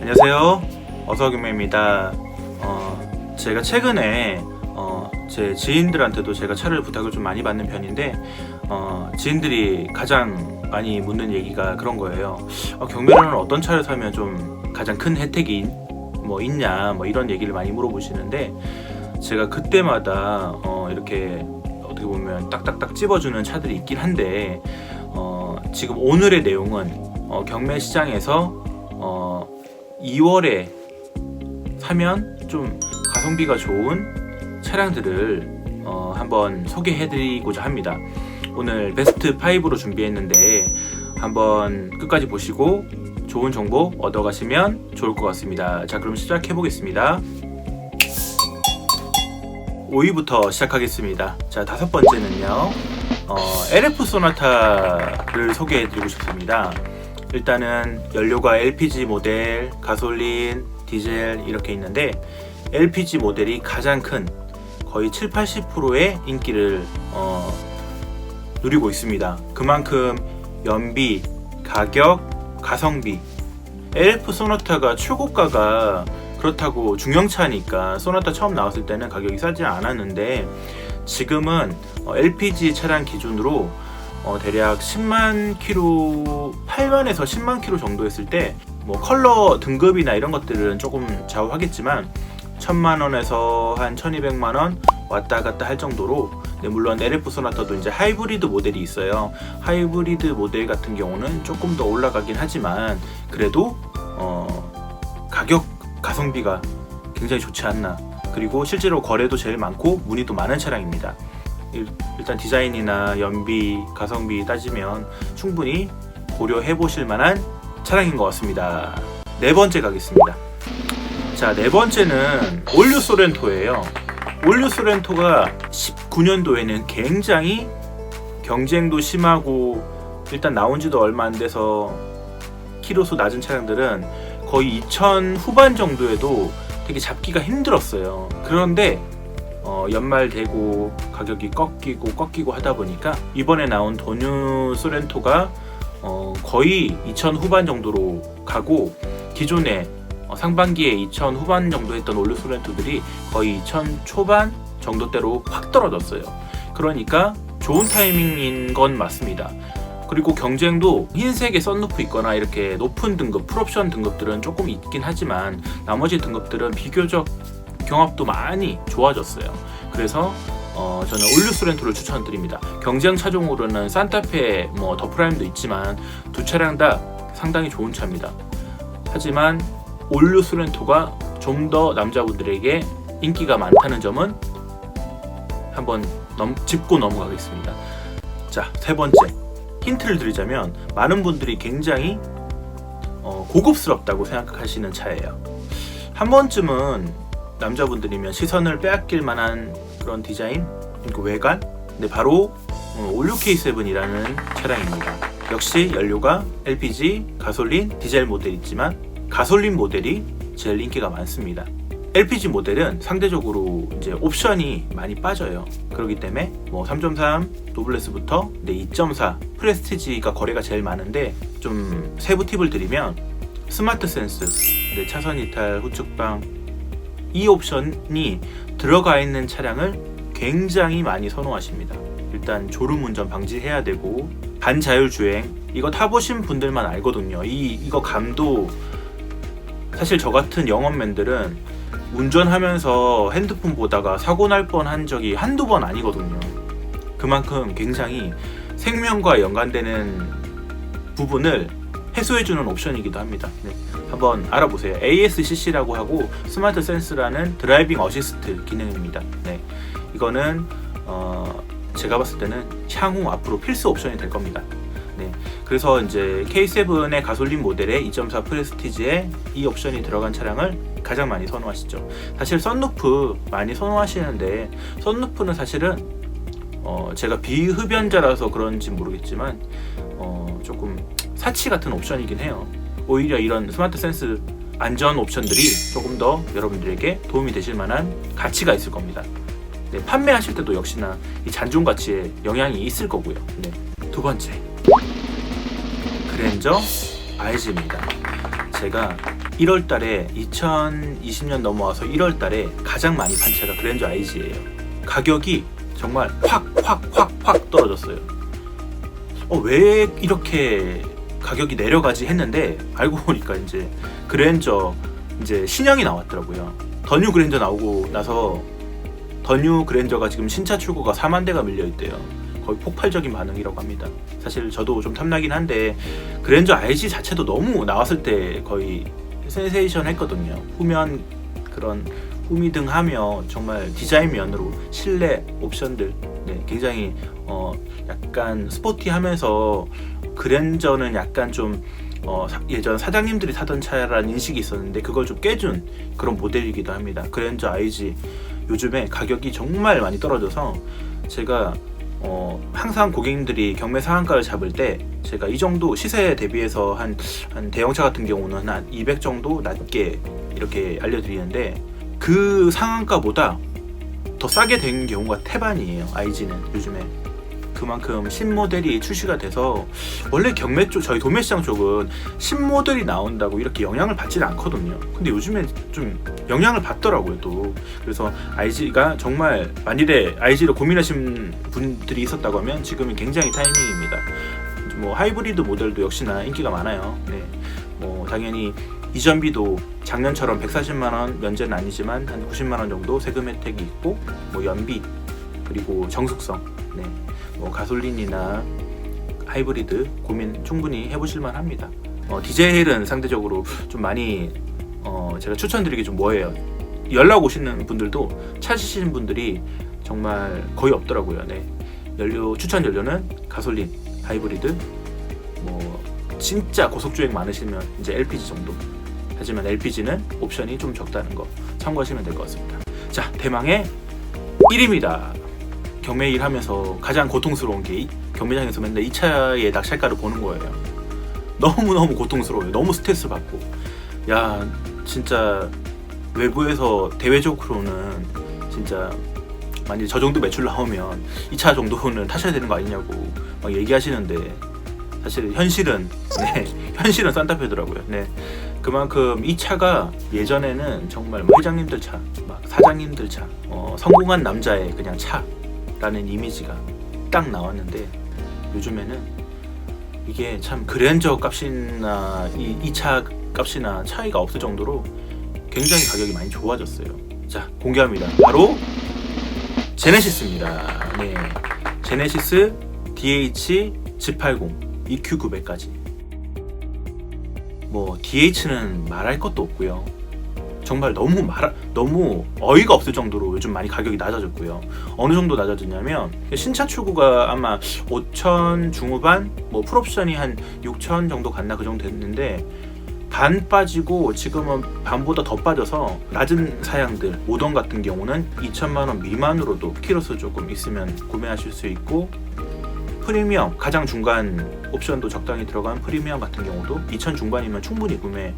안녕하세요. 어서경매입니다. 어, 제가 최근에 어, 제 지인들한테도 제가 차를 부탁을 좀 많이 받는 편인데 어, 지인들이 가장 많이 묻는 얘기가 그런 거예요. 어, 경매로는 어떤 차를 사면 좀 가장 큰 혜택이 뭐 있냐 뭐 이런 얘기를 많이 물어보시는데 제가 그때마다 어, 이렇게 어떻게 보면 딱딱딱 찝어주는 차들이 있긴 한데 어, 지금 오늘의 내용은 어, 경매 시장에서 어, 2월에 사면 좀 가성비가 좋은 차량들을 어, 한번 소개해드리고자 합니다. 오늘 베스트 5로 준비했는데 한번 끝까지 보시고 좋은 정보 얻어가시면 좋을 것 같습니다. 자, 그럼 시작해 보겠습니다. 5위부터 시작하겠습니다. 자, 다섯 번째는요. 어, LF 소나타를 소개해 드리고 싶습니다. 일단은 연료가 LPG 모델, 가솔린, 디젤 이렇게 있는데 LPG 모델이 가장 큰 거의 7, 80%의 인기를 어, 누리고 있습니다. 그만큼 연비, 가격, 가성비 LF 소나타가 최고가가 그렇다고 중형차니까 소나타 처음 나왔을 때는 가격이 싸지 않았는데 지금은 어, LPG 차량 기준으로 어, 대략 10만 킬로, 8만에서 10만 킬로 정도 했을 때, 뭐 컬러 등급이나 이런 것들은 조금 좌우하겠지만, 1000만 원에서 한 1200만 원 왔다 갔다 할 정도로, 네, 물론 LF 소나타도 이제 하이브리드 모델이 있어요. 하이브리드 모델 같은 경우는 조금 더 올라가긴 하지만, 그래도, 어, 가격, 가성비가 굉장히 좋지 않나. 그리고 실제로 거래도 제일 많고, 문의도 많은 차량입니다. 일- 일단 디자인이나 연비, 가성비 따지면 충분히 고려해 보실 만한 차량인 것 같습니다. 네 번째 가겠습니다. 자, 네 번째는 올류 소렌토예요. 올류 소렌토가 19년도에는 굉장히 경쟁도 심하고 일단 나온 지도 얼마 안 돼서 키로수 낮은 차량들은 거의 2000 후반 정도에도 되게 잡기가 힘들었어요. 그런데 어, 연말 되고 가격이 꺾이고 꺾이고 하다 보니까 이번에 나온 도뉴 소렌토가 어, 거의 2000 후반 정도로 가고 기존에 어, 상반기에 2000 후반 정도 했던 올류 소렌토들이 거의 2000 초반 정도대로 확 떨어졌어요. 그러니까 좋은 타이밍인 건 맞습니다. 그리고 경쟁도 흰색의 썬루프 있거나 이렇게 높은 등급, 풀옵션 등급들은 조금 있긴 하지만 나머지 등급들은 비교적 경합도 많이 좋아졌어요. 그래서 어, 저는 올류 소렌토를 추천드립니다. 경쟁 차종으로는 산타페, 뭐 더프라임도 있지만 두 차량 다 상당히 좋은 차입니다. 하지만 올류 소렌토가 좀 더 남자분들에게 인기가 많다는 점은 한번 넘, 짚고 넘어가겠습니다. 자, 세 번째 힌트를 드리자면 많은 분들이 굉장히 어, 고급스럽다고 생각하시는 차예요. 한 번쯤은 남자분들이면 시선을 빼앗길 만한 그런 디자인, 그리고 외관, 근데 바로 어, 올류 K7이라는 차량입니다. 역시 연료가 LPG, 가솔린, 디젤 모델 있지만 가솔린 모델이 제일 인기가 많습니다. LPG 모델은 상대적으로 이제 옵션이 많이 빠져요. 그렇기 때문에 뭐 3.3 노블레스부터 네, 2.4 프레스티지가 거래가 제일 많은데 좀 세부 팁을 드리면 스마트 센스, 네, 차선 이탈, 후측방 이 옵션이 들어가 있는 차량을 굉장히 많이 선호하십니다. 일단 졸음 운전 방지해야 되고 반자율 주행 이거 타보신 분들만 알거든요. 이 이거 감도 사실 저 같은 영업맨들은 운전하면서 핸드폰 보다가 사고 날 뻔한 적이 한두 번 아니거든요. 그만큼 굉장히 생명과 연관되는 부분을 해소해주는 옵션이기도 합니다. 네, 한번 알아보세요. ASCC라고 하고 스마트 센스라는 드라이빙 어시스트 기능입니다. 네, 이거는 어, 제가 봤을 때는 향후 앞으로 필수 옵션이 될 겁니다. 네, 그래서 이제 K7의 가솔린 모델의 2.4 프레스티지에 이 옵션이 들어간 차량을 가장 많이 선호하시죠. 사실 썬루프 많이 선호하시는데 썬루프는 사실은 어, 제가 비흡연자라서 그런지 모르겠지만 어, 조금 사치 같은 옵션이긴 해요. 오히려 이런 스마트 센스 안전 옵션들이 조금 더 여러분들에게 도움이 되실 만한 가치가 있을 겁니다. 네, 판매하실 때도 역시나 이 잔존 가치에 영향이 있을 거고요. 네, 두 번째 그랜저 RG입니다. 제가 1월 달에 2020년 넘어와서 1월 달에 가장 많이 판 차가 그랜저 IG예요. 가격이 정말 확 확 확 확 떨어졌어요. 어, 왜 이렇게 가격이 내려가지 했는데 알고 보니까 이제 그랜저 이제 신형이 나왔더라고요. 더뉴 그랜저 나오고 나서 더뉴 그랜저가 지금 신차 출고가 4만 대가 밀려 있대요. 거의 폭발적인 반응이라고 합니다. 사실 저도 좀 탐나긴 한데 그랜저 IG 자체도 너무 나왔을 때 거의 센세이션 했거든요. 후면 그런 후미등하며 정말 디자인 면으로 실내 옵션들 네, 굉장히 어 약간 스포티하면서 그랜저는 약간 좀 어, 사- 예전 사장님들이 타던 차라는 인식이 있었는데 그걸 좀 깨준 그런 모델이기도 합니다. 그랜저 IG 요즘에 가격이 정말 많이 떨어져서 제가 어, 항상 고객님들이 경매 상한가를 잡을 때 제가 이 정도 시세에 대비해서 한, 한 대형차 같은 경우는 한 200 정도 낮게 이렇게 알려드리는데 그 상한가보다 더 싸게 된 경우가 태반이에요. IG는 요즘에 그만큼 신모델이 출시가 돼서 원래 경매 쪽 저희 도매시장 쪽은 신모델이 나온다고 이렇게 영향을 받지는 않거든요. 근데 요즘에 좀 영향을 받더라고요 또. 그래서 IG가 정말 만일에 IG를 고민하신 분들이 있었다고 하면 지금은 굉장히 타이밍입니다. 뭐 하이브리드 모델도 역시나 인기가 많아요. 네. 뭐 당연히 이전비도 작년처럼 140만 원 면제는 아니지만 한 90만 원 정도 세금 혜택이 있고 뭐 연비 그리고 정숙성 네. 뭐 가솔린이나 하이브리드 고민 충분히 해보실 만 합니다. 어, 디젤은 상대적으로 좀 많이 어, 제가 추천드리기 좀 뭐예요. 연락 오시는 분들도 찾으시는 분들이 정말 거의 없더라고요. 네. 연료 추천 연료는 가솔린, 하이브리드, 뭐 진짜 고속 주행 많으시면 이제 LPG 정도. 하지만 LPG는 옵션이 좀 적다는 거 참고하시면 될 것 같습니다. 자, 대망의 1위입니다. 경매 일 하면서 가장 고통스러운 게 이- 경매장에서 맨날 이 차의 낙찰가를 보는 거예요. 너무너무 고통스러워요. 너무 스트레스 받고. 야, 진짜 외부에서 대외적으로는 진짜 만약 저 정도 매출 나오면 이차 정도는 타셔야 되는 거 아니냐고 막 얘기하시는데 사실 현실은 네, 현실은 산타페더라고요. 네. 그만큼 이 차가 예전에는 정말 뭐 회장님들 차, 막 사장님들 차, 어, 성공한 남자의 그냥 차 라는 이미지가 딱 나왔는데 요즘에는 이게 참 그랜저 값이나 이차 값이나 차이가 없을 정도로 굉장히 가격이 많이 좋아졌어요. 자 공개합니다. 바로 제네시스입니다. 네, 제네시스 DH G80 EQ900까지. 뭐 DH는 말할 것도 없고요. 정말 너무 말 너무 어이가 없을 정도로 요즘 많이 가격이 낮아졌고요. 어느 정도 낮아졌냐면 신차 출고가 아마 5천 중후반, 뭐 풀옵션이 한 6천 정도 갔나 그 정도 됐는데 반 빠지고 지금은 반보다 더 빠져서 낮은 사양들 모던 같은 경우는 2천만 원 미만으로도 키로수 조금 있으면 구매하실 수 있고 프리미엄 가장 중간 옵션도 적당히 들어간 프리미엄 같은 경우도 2천 중반이면 충분히 구매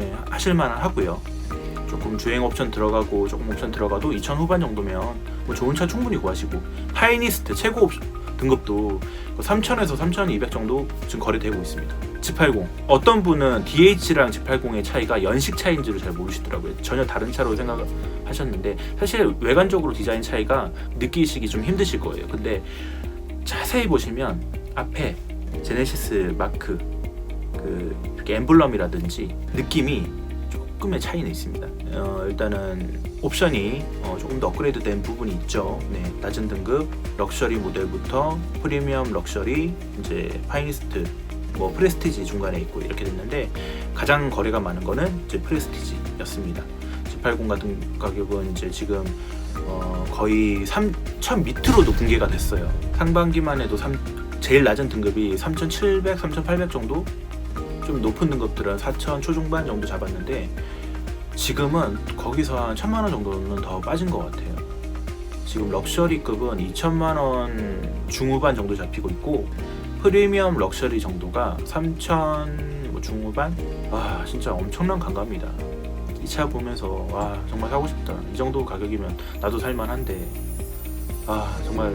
예, 하실 만은 하고요. 조금 주행 옵션 들어가고 조금 옵션 들어가도 2천 후반 정도면 뭐 좋은 차 충분히 구하시고 파이니스트 최고 옵션 등급도 3천에서 3,200 정도 지금 거래되고 있습니다. G80 어떤 분은 DH랑 G80의 차이가 연식 차이인 줄을 잘 모르시더라고요. 전혀 다른 차로 생각하셨는데 사실 외관적으로 디자인 차이가 느끼시기 좀 힘드실 거예요. 근데 자세히 보시면 앞에 제네시스 마크 그 엠블럼이라든지 느낌이 조금의 차이는 있습니다. 어, 일단은 옵션이 어, 조금 더 업그레이드된 부분이 있죠. 네, 낮은 등급 럭셔리 모델부터 프리미엄 럭셔리 이제 파이니스트 뭐 프레스티지 중간에 있고 이렇게 됐는데 가장 거래가 많은 거는 이제 프레스티지였습니다. G80 같은 가격은 이제 지금 어, 거의 3천 밑으로도 붕괴가 됐어요. 상반기만 해도 3, 제일 낮은 등급이 3,700, 3,800 정도 좀 높은 등급들은 4천 초중반 정도 잡았는데 지금은 거기서 한 천만 원 정도는 더 빠진 것 같아요. 지금 럭셔리급은 2천만 원 중후반 정도 잡히고 있고 프리미엄 럭셔리 정도가 3천 뭐 중후반? 와 진짜 엄청난 감가입니다. 이 차 보면서 와 정말 사고 싶다. 이 정도 가격이면 나도 살만한데 아 정말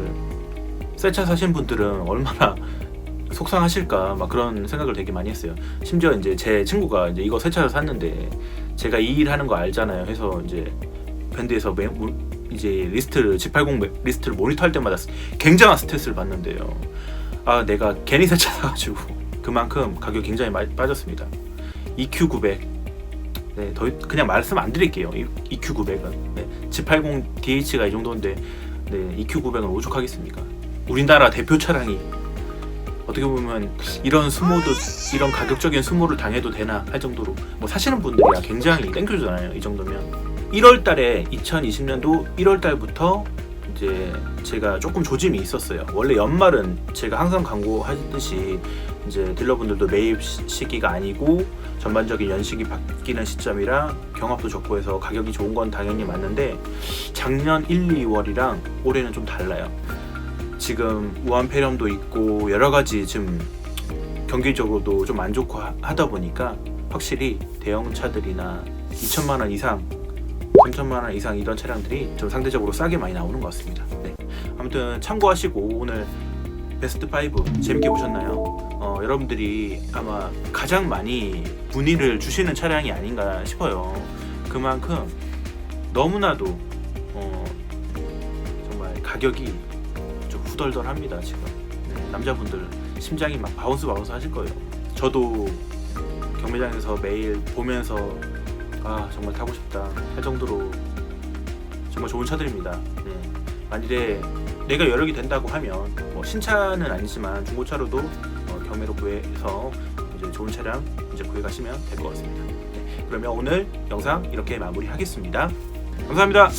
새 차 사신 분들은 얼마나 속상하실까 막 그런 생각을 되게 많이 했어요. 심지어 이제 제 친구가 이제 이거 새 차를 샀는데 제가 이 일 하는 거 알잖아요. 해서 이제 밴드에서 매, 모- 이제 리스트를 G80 매- 리스트를 모니터할 때마다 스- 굉장한 스트레스를 받는데요. 아 내가 괜히 새 차 사가지고 그만큼 가격 이 굉장히 많이 빠졌습니다. EQ900 네, 더 그냥 말씀 안 드릴게요. EQ900은 네, G80 DH가 이 정도인데 네, EQ900은 오죽하겠습니까? 우리나라 대표 차량이 어떻게 보면 이런 수모도 이런 가격적인 수모를 당해도 되나 할 정도로 뭐 사시는 분들이야. 굉장히 땡큐잖아요 이 정도면. 1월 달에 2020년도 1월 달부터 이제 제가 조금 조짐이 있었어요. 원래 연말은 제가 항상 광고하듯이 이제 딜러분들도 매입 시- 시기가 아니고 전반적인 연식이 바뀌는 시점이라 경합도 적고 해서 가격이 좋은 건 당연히 맞는데 작년 1, 2월이랑 올해는 좀 달라요 지금 우한 폐렴도 있고 여러 가지 좀 경기적으로도 좀 안 좋고 하- 하다 보니까 확실히 대형 차들이나 2천만 원 이상, 3천만 원 이상 이런 차량들이 좀 상대적으로 싸게 많이 나오는 것 같습니다. 네. 아무튼 참고하시고 오늘 베스트 5 재밌게 보셨나요? 어, 여러분들이 아마 가장 많이 문의를 주시는 차량이 아닌가 싶어요. 그만큼 너무나도 어, 정말 가격이 좀 후덜덜합니다 지금. 네, 남자분들 심장이 막 바운스 바운스 하실 거예요. 저도 경매장에서 매일 보면서 아 정말 타고 싶다 할 정도로 정말 좋은 차들입니다. 네. 만일에 내가 여력이 된다고 하면 뭐 신차는 아니지만 중고차로도 어, 경매로 구해서 이제 좋은 차량 이제 구해가시면 될 것 같습니다. 네, 그러면 오늘 영상 이렇게 마무리하겠습니다. 감사합니다